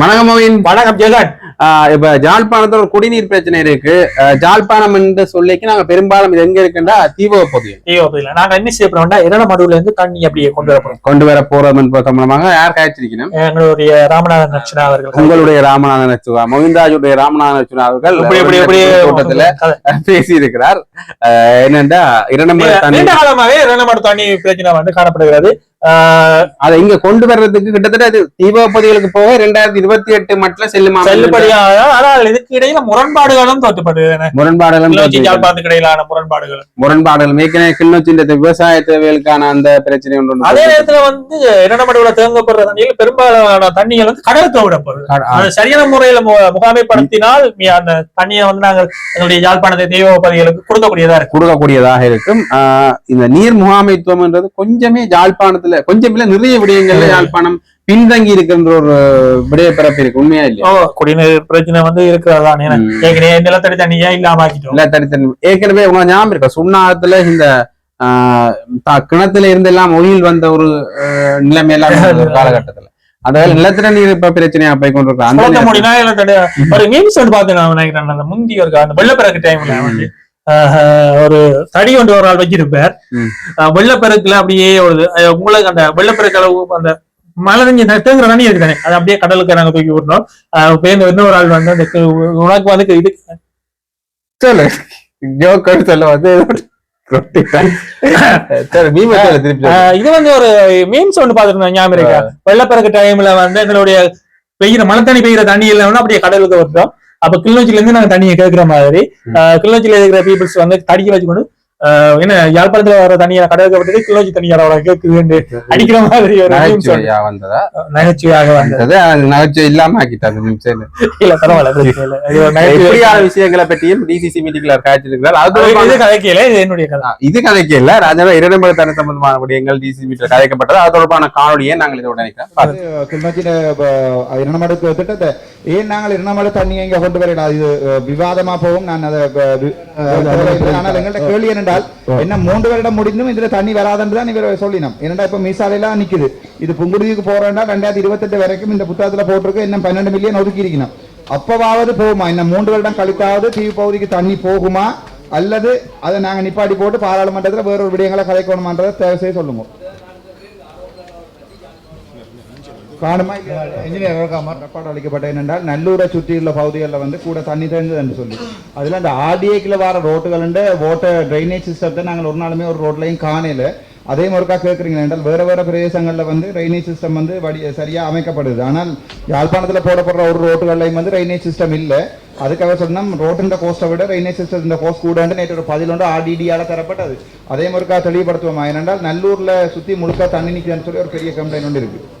வணக்கம் மோவின் வணக்கம் ஜெகன். இப்ப ஜாழ்ப்பாணத்துல ஒரு குடிநீர் பிரச்சனை இருக்கு. ஜாழ்ப்பாணம் என்று சொல்லிக்கு நாங்க பெரும்பாலும் இது எங்க இருக்குன்னா தீபக பகுதி ஐயோ இல்ல நாங்க என்ன செய்ய போறோம்னா இரண்டு மடுவுல இருந்து தண்ணி அப்படியே கொண்டு வர கொண்டு வர போறோம் என்பது சம்பந்தமாக யார் காய்ச்சிருக்கணும்? எங்களுடைய ராமநாதன் நட்சனா அவர்கள். உங்களுடைய ராமநாதன் நச்சுவா மோவின்ராஜுடைய ராமநாதன் நச்சுவா அவர்கள் கூட்டத்துல. பேசி இருக்கிறார் என்னண்டா இரண்டு முறை தண்ணி? நீண்ட காலமாவே இரண்டு மடு தண்ணி பிரச்சனை வந்து காணப்படுகிறது. அதை இங்க கொண்டு வர்றதுக்கு கிட்டத்தட்ட இது தீபக பகுதிகளுக்கு போக ரெண்டாயிரத்தி இருபத்தி எட்டு மட்டும் செல்லுமா செல்லுபடியாக ஆனால் இதுக்கு இடையில முரண்பாடுகளும் தோற்றப்படுகின்றன முரண்பாடுகளும் இடையிலான முரண்பாடுகள் முரண்பாடுகள் ஏற்கனவே கிளிநொச்சி இந்த விவசாய தேவைகளுக்கான அந்த பிரச்சனை ஒன்று அதே நேரத்துல வந்து இரண்டு மடுவுல தேங்கப்படுற தண்ணியில் பெரும்பாலான தண்ணிகள் வந்து கடலுக்கு விடப்படுது. அது சரியான முறையில முகாமைப்படுத்தினால் அந்த தண்ணியை வந்து நாங்கள் எங்களுடைய யாழ்ப்பாணத்தை தெய்வ பகுதிகளுக்கு கொடுக்கக்கூடியதா கொடுக்கக்கூடியதாக இருக்கும். இந்த நீர் முகாமைத்துவம்ன்றது கொஞ்சமே யாழ்ப்பாணத்துல கொஞ்சம் இல்ல நிறைய விடயங்கள்ல யாழ்ப்பாணம் பின்தங்கி இருக்கின்ற ஒரு விடய பிறப்பு இருக்கு உண்மையா இல்லையா? ஓ குடிநீர் பிரச்சனை வந்து இருக்கிறதா. ஏற்கனவே நிலத்தடி தண்ணியா இல்லாம ஆக்கிட்டோம்? இல்ல தனித்தனி ஏற்கனவே உங்க ஞாபகம் இருக்கா? சுண்ணாத்துல இந்த கிணத்துல இருந்து எல்லாம் ஒயில் வந்த ஒரு இருந்தது ஒரு காலகட்டத்துல. அதாவது நிலத்தடி நீர் இப்ப பிரச்சனையா போய் கொண்டிருக்கோம் அந்த நிலத்தடி ஒரு மீம்ஸ் வந்து பார்த்தேன் நான் நினைக்கிறேன் அந்த முந்தி ஒரு அந்த வெள்ளப்பெருக்கு டைம்ல வந்து ஒரு தடி கொண்டு ஒரு ஆள் வச்சிருப்பார். வெள்ளப்பெருக்குல அப்படியே ஒரு உங்களுக்கு அந்த வெள்ளப்பெருக்கு அந்த மழை நஞ்சு தேங்குற தண்ணி இருக்குதானே? அது அப்படியே கடலுக்கு நாங்க தூக்கி விடணும். பேருந்து இன்னொரு ஆள் வந்து அந்த உனக்கு வந்து இது. சொல்லு. ஜோக்கர் சொல்ல வந்து இது வந்து ஒரு மீம்ஸ் ஒன்று பார்த்துருந்தேன் ஞாபகம் இருக்கா? வெள்ளப்பெருக்கு டைம்ல வந்து எங்களுடைய பெய்யுற மழை தண்ணி பெய்யுற தண்ணி இல்லைன்னா அப்படியே கடலுக்கு வருதோம் அப்ப கிளிநொச்சில இருந்து நாங்க தண்ணியை கேட்கிற மாதிரி கிளிநொச்சியில இருக்கிற பீப்புள்ஸ் வந்து தடிக்க வச்சுக்கொண்டு என்ன யாழ்ப்பாணத்துல வர தண்ணியை கடலுக்கு விட்டது கிளிநொச்சி தண்ணி அவ்வளோ கேட்குது அடிக்கிற மாதிரி ஒரு. நகைச்சுவையா வந்ததா? நகைச்சுவையாக வந்தது. வந்தது அது நகைச்சுவை இல்லாம ஆக்கிட்டாங்க. இல்ல பரவாயில்ல விஷயங்களை பற்றியும் டிசிசி மீட்டிங்ல காய்ச்சிருக்கிறார். அது கதைக்கல இது என்னுடைய கதை. இது கதைக்கு இல்ல ராஜாவே இரண்டு தர சம்பந்தமான விடயங்கள் டிசி மீட்டில் கதைக்கப்பட்டது. அது தொடர்பான காணொலியை நாங்கள் இதோட நினைக்கிறோம் இரணமடுக்கு திட்டத்தை ஏன் நாங்கள் இரணமடு தண்ணியை இங்க கொண்டு வரலாம் இது விவாதமா போகும். நான் அதை ஆனால் எங்கள்ட்ட கேள்வி என்னென்றால் என்ன மூன்று வருடம் முடிந்தும் இதுல தண்ணி வராதுன்னு தான் இவர் சொல்லினோம். என்னடா இப்ப மீசாலையெல்லாம் நிக்குது. இது புங்குடுதிக்கு போறேன்டா ரெண்டாயிரத்தி இருபத்தெட்டு வரைக்கும் இந்த புத்தகத்துல போட்டிருக்கு. இன்னும் பன்னெண்டு மில்லியன் ஒதுக்கி இருக்கணும் அப்பவாவது போகுமா? இன்னும் மூன்று வருடம் கழித்தாவது தீவு பகுதிக்கு தண்ணி போகுமா? அல்லது அதை நாங்க நிப்பாட்டி போட்டு பாராளுமன்றத்துல வேற ஒரு விடயங்களை கதைக்கணுமான்றதை தேவை செய்ய சொல்லுங்க. காணுமா? இன்ஜினியர் இருக்காம ரெக்கார்டு அளிக்கப்பட்ட என்னென்றால் நல்லூரை சுற்றியுள்ள பகுதிகளில் வந்து கூட தண்ணி தேங்குது என்று சொல்லி. அதில் அந்த ஆர்டிஏக்கில் வர ரோட்டுகள் வாட்டர் ட்ரைனேஜ் சிஸ்டத்தை நாங்கள் ஒரு நாளுமே ஒரு ரோட்லையும் காணையில் அதே முறைக்கா கேட்குறீங்க என்றால் வேறு வேறு பிரதேசங்களில் வந்து ட்ரைனேஜ் சிஸ்டம் வந்து வடி சரியாக அமைக்கப்படுது. ஆனால் யாழ்ப்பாணத்தில் போடப்படுற ஒரு ரோட்டுகள்லையும் வந்து ட்ரைனேஜ் சிஸ்டம் இல்லை. அதுக்காக சொன்னோம் ரோட்டுன்ற கோஸ்ட்டை விட ட்ரைனேஜ் சிஸ்டம் இந்த கோஸ்ட் கூட நேற்று ஒரு பதிலொன்று ஆர்டிடியால் தரப்பட்டது. அதே முறைக்கா தெளிவுபடுத்துவோமா? ஏனென்றால் நல்லூரில் சுற்றி முழுக்க தண்ணி நிற்குதுன்னு சொல்லி ஒரு பெரிய கம்ப்ளைண்ட் ஒன்று இருக்குது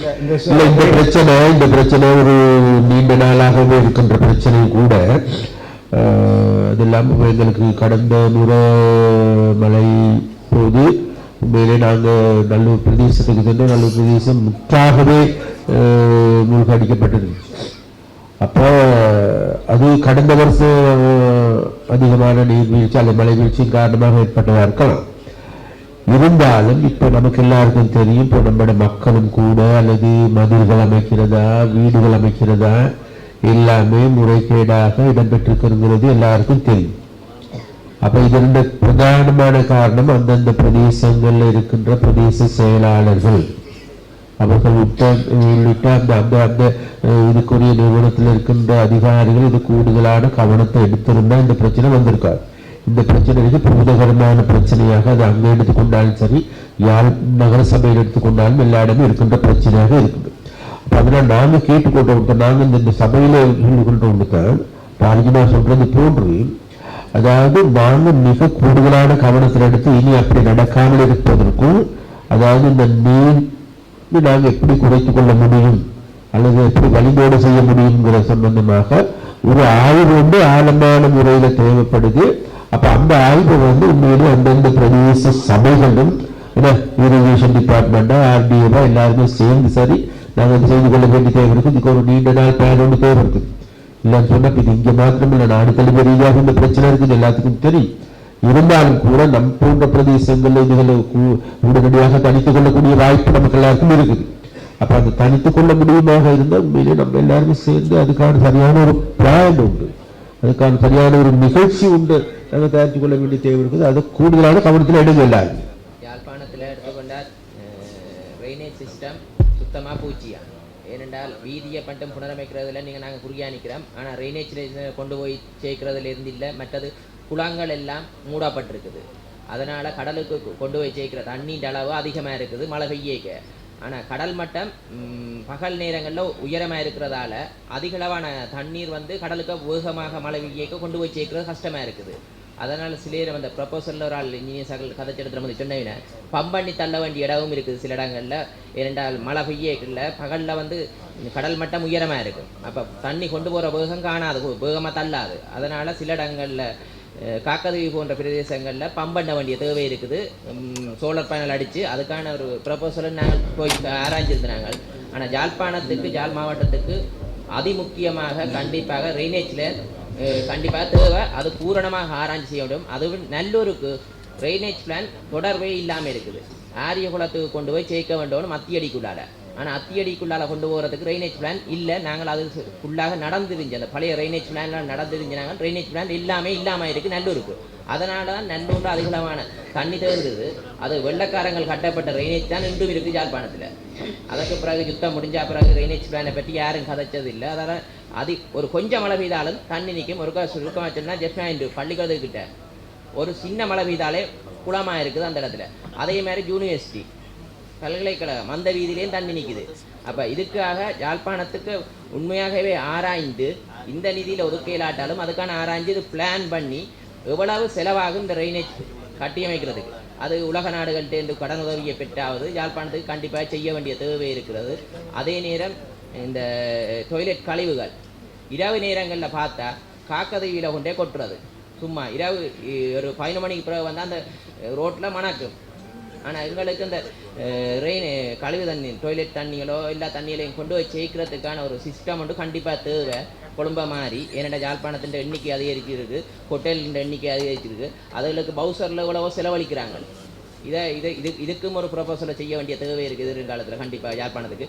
இல்லை இந்த பிரச்சனை இந்த பிரச்சனை ஒரு நீண்ட நாளாகவே இருக்கின்ற பிரச்சனை கூட அது இல்லாமல் எங்களுக்கு கடந்த முறை மழை போது உண்மையிலே நாங்கள் நல்லூர் பிரதேசத்துக்கு சென்று நல்லூர் பிரதேசம் முற்றாகவே மூழ்கடிக்கப்பட்டது. அப்போ அது கடந்த வருஷம் அதிகமான நீர்வீழ்ச்சி அல்லது மழை வீழ்ச்சியின் காரணமாக ஏற்பட்டதாக இருக்கலாம். இருந்தாலும் இப்ப நமக்கு எல்லாருக்கும் தெரியும் இப்போ நம்மட மக்களும் கூட அல்லது மதில்கள் அமைக்கிறதா வீடுகள் அமைக்கிறதா எல்லாமே முறைகேடாக இடம்பெற்றிருக்கிறது எல்லாருக்கும் தெரியும். அப்ப இதனுடைய பிரதானமான காரணம் அந்தந்த பிரதேசங்கள்ல இருக்கின்ற பிரதேச செயலாளர்கள். அவர்கள் உட்ப உள்ளிட்ட அந்த அந்த அந்த இதுக்குரிய நிறுவனத்தில் இருக்கின்ற அதிகாரிகள் இது கூடுதலான கவனத்தை எடுத்திருந்தா இந்த பிரச்சனை வந்திருக்காது. இந்த பிரச்சனைக்கு பூதகரமான பிரச்சனையாக அது அங்கே எடுத்துக்கொண்டாலும் சரி யாழ் நகர சபையில் எடுத்துக்கொண்டாலும் எல்லா இடமும் இருக்கின்ற பிரச்சனையாக இருக்குது அப்போ அதனால் நாங்கள் கேட்டுக்கொண்டு நாங்க இந்த- இந்த சபையில் இருந்து கொண்டு ராஜினா சொல்றது போன்று அதாவது நாங்கள் மிக கூடுதலான கவனத்தில் எடுத்து இனி அப்படி நடக்காமல் இருப்பதற்கும் அதாவது இந்த நீர் நாங்கள் எப்படி குறைத்துக் கொள்ள முடியும் அல்லது எப்படி வழிபாடு செய்ய முடியுங்கிற சம்பந்தமாக ஒரு ஆய்வு வந்து ஆழமான முறையில தேவைப்படுது. அப்போ அந்த ஆய்வு வந்து உண்மையிலே அந்தந்த பிரதேச சபைகளும் இரிகேஷன் டிபார்ட்மெண்டா ஆர்டிஓவா எல்லாருமே சேர்ந்து சரி நாங்கள் செய்து கொள்ள வேண்டிய தேவை இருக்குது இதுக்கு ஒரு நீண்ட நாள் பிளான் ஒன்று தேவை இருக்குது இல்லைன்னு சொன்னால் இது இங்கே மாத்திரம் இல்லை நாடு தலைமை ரீதியாக இந்த பிரச்சனை இருக்குது எல்லாத்துக்கும் தெரியும். இருந்தாலும் கூட நம் போன்ற பிரதேசங்களில் இதுகளை உடனடியாக தனித்துக் கொள்ளக்கூடிய வாய்ப்பு நமக்கு எல்லாருக்கும் இருக்குது. அப்போ அது தனித்துக் கொள்ள முடியுமாக இருந்தால் உண்மையிலே நம்ம எல்லாருமே சேர்ந்து அதுக்கான சரியான ஒரு பிளான் உண்டு. அதுக்கான சரியான ஒரு நிகழ்ச்சி உண்டு. நாங்கள் தயாரித்து கொள்ள வேண்டிய தேவை இருக்குது. அது கூடுதலான கவனத்தில் எடுங்க யாழ்ப்பாணத்தில் எடுத்துக்கொண்டால் ட்ரைனேஜ் சிஸ்டம் சுத்தமாக பூச்சியா? ஏனென்றால் வீதியை மட்டும் புனரமைக்கிறதுல நீங்கள் நாங்கள் குறியா நிற்கிறோம் ஆனால் ட்ரைனேஜில் கொண்டு போய் சேர்க்கிறதுல இருந்து இல்லை மற்றது குளங்கள் எல்லாம் மூடப்பட்டிருக்குது. அதனால் கடலுக்கு கொண்டு போய் சேர்க்கிற தண்ணீர் அளவு அதிகமாக இருக்குது மழை பெய்யக்க. ஆனால் கடல் மட்டம் பகல் நேரங்களில் உயரமாக இருக்கிறதால அதிகளவான தண்ணீர் வந்து கடலுக்கு வேகமாக மழை பெய்யக்க கொண்டு போய் சேர்க்கிறது கஷ்டமாக இருக்குது. அதனால் சிலையில் அந்த ப்ரப்போசலில் ஒரு ஆள் இன்ஜினியர்ஸாக கதைச்செடுத்துகிற மாதிரி சொன்னீங்க பம்ப் பண்ணி தள்ள வேண்டிய இடமும் இருக்குது சில இடங்களில். இரண்டால் மழை பெய்ய பெய்யக்கில்ல பகலில் வந்து கடல் மட்டம் உயரமாக இருக்கும். அப்போ தண்ணி கொண்டு போகிற வேகம் காணாது. வேகமாக தள்ளாது. அதனால் சில இடங்களில் காக்கதவி போன்ற பிரதேசங்களில் பம்ப் பண்ண வேண்டிய தேவை இருக்குது. சோலார் பேனல் அடித்து அதுக்கான ஒரு ப்ரப்போசலை நாங்கள் போய் ஆராய்ஞ்சிருந்தாங்க ஆனால் ஜாழ்ப்பாணத்துக்கு ஜாழ் மாவட்டத்துக்கு அதிமுக்கியமாக கண்டிப்பாக ரெய்னேஜில் கண்டிப்பாக தேவை. அது பூரணமாக ஆராய்ச்சி செய்ய வேண்டும். அதுவும் நல்லூருக்கு ட்ரைனேஜ் பிளான் தொடர்பே இல்லாமல் இருக்குது. ஆரிய குளத்துக்கு கொண்டு போய் சேர்க்க வேண்டும் அத்தியடிக்குள்ளால ஆனால் அத்தியடிக்குள்ளால கொண்டு போகிறதுக்கு ட்ரைனேஜ் பிளான் இல்லை. நாங்கள் அது ஃபுல்லாக நடந்துருந்துச்சு அந்த பழைய ட்ரைனேஜ் பிளான்லாம் நடந்துருந்துச்சுனாங்க ட்ரைனேஜ் பிளான் எல்லாமே இல்லாமல் இருக்குது நல்லூருக்கு. அதனால தான் நல்லூரில் அதிகளவான தண்ணி தேர்ந்தது அது வெள்ளக்காரங்கள் கட்டப்பட்ட ட்ரைனேஜ் தான் இன்றும் இருக்குது ஜாழ்ப்பாணத்தில். அதற்கு பிறகு யுத்தம் முடிஞ்ச பிறகு ட்ரைனேஜ் பிளானை பற்றி யாரும் கதைச்சது இல்லை அதனால் அது ஒரு கொஞ்சம் மழை பெய்தாலும் தண்ணி நிற்கும். ஒரு சுருக்கமாக சொன்னால் ஜஸ்ட் இன்று பள்ளிக்கூடத்துக்கிட்ட ஒரு சின்ன மழை பெய்தாலே குளமாக இருக்குது அந்த இடத்துல. அதே மாதிரி யூனிவர்சிட்டி பல்கலைக்கழகம் அந்த வீதியிலையும் தண்ணி நிற்குது. அப்போ இதுக்காக யாழ்ப்பாணத்துக்கு உண்மையாகவே ஆராய்ந்து இந்த நிதியில் ஒதுக்கையிலாட்டாலும் அதுக்கான ஆராய்ஞ்சு இது பிளான் பண்ணி எவ்வளவு செலவாகும் இந்த ட்ரைனேஜ் கட்டியமைக்கிறதுக்கு. அது உலக நாடுகள்கிட்ட கடன் உதவியை பெற்றாவது யாழ்ப்பாணத்துக்கு கண்டிப்பாக செய்ய வேண்டிய தேவை இருக்கிறது. அதே நேரம் இந்த டொய்லெட் கழிவுகள். இரவு நேரங்களில் பார்த்தா காக்கதவியில் கொண்டே கொட்டுறது. சும்மா இரவு ஒரு பதினொரு மணிக்கு பிறகு வந்தால் அந்த ரோட்டில் மணக்கும். ஆனால் எங்களுக்கு இந்த ரெயின் கழிவு தண்ணி டொய்லெட் தண்ணிகளோ எல்லா தண்ணிகளையும் கொண்டு போய் சேர்க்கிறதுக்கான ஒரு சிஸ்டம் வந்து கண்டிப்பாக தேவை. குழம்ப மாதிரி ஏன்னா ஜாழ்ப்பாணத்தின் எண்ணிக்கை அதிகரிச்சிருக்கு ஹோட்டலின் எண்ணிக்கை அதிகரிச்சிருக்கு. அதுகளுக்கு பவுசரில் எவ்வளவோ செலவழிக்கிறாங்க. இதை இதை இது இதுக்கும் ஒரு ப்ரொபோசலை செய்ய வேண்டிய தேவை இருக்குது எதிர்காலத்தில். கண்டிப்பாக யாழ்ப்பாணத்துக்கு.